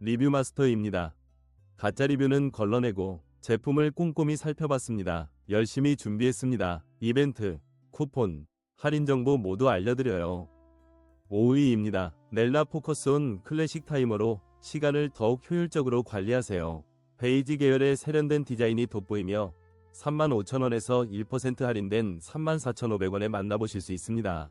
리뷰 마스터입니다. 가짜 리뷰는 걸러내고 제품을 꼼꼼히 살펴봤습니다. 열심히 준비했습니다. 이벤트, 쿠폰, 할인 정보 모두 알려드려요. 5위입니다. 넬라 포커스온 클래식 타이머로 시간을 더욱 효율적으로 관리하세요. 베이지 계열의 세련된 디자인이 돋보이며 35,000원에서 1% 할인된 34,500원에 만나보실 수 있습니다.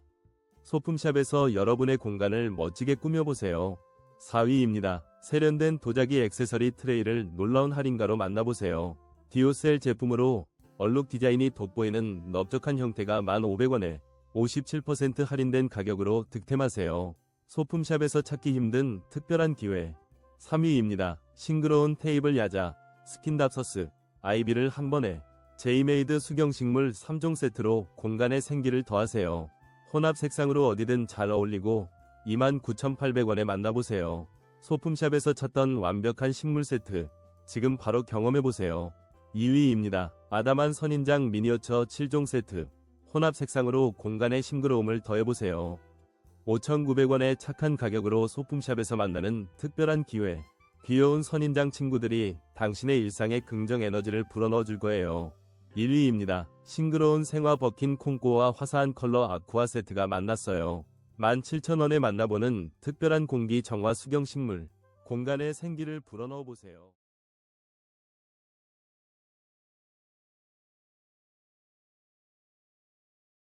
소품샵에서 여러분의 공간을 멋지게 꾸며보세요. 4위입니다. 세련된 도자기 액세서리 트레이를 놀라운 할인가로 만나보세요. 디오셀 제품으로 얼룩 디자인이 돋보이는 넓적한 형태가 1,500원에 57% 할인된 가격으로 득템하세요. 소품샵에서 찾기 힘든 특별한 기회. 3위입니다. 싱그러운 테이블 야자, 스킨답서스, 아이비를 한 번에 제이메이드 수경식물 3종 세트로 공간에 생기를 더하세요. 혼합 색상으로 어디든 잘 어울리고 29,800원에 만나보세요. 소품샵에서 찾던 완벽한 식물 세트, 지금 바로 경험해보세요. 2위입니다. 아담한 선인장 미니어처 7종 세트, 혼합 색상으로 공간의 싱그러움을 더해보세요. 5,900원의 착한 가격으로 소품샵에서 만나는 특별한 기회. 귀여운 선인장 친구들이 당신의 일상에 긍정 에너지를 불어넣어 줄 거예요. 1위입니다. 싱그러운 생화 버킨 콩고와 화사한 컬러 아쿠아 세트가 만났어요. 17,000원에 만나보는 특별한 공기 정화 수경 식물. 공간에 생기를 불어넣어 보세요.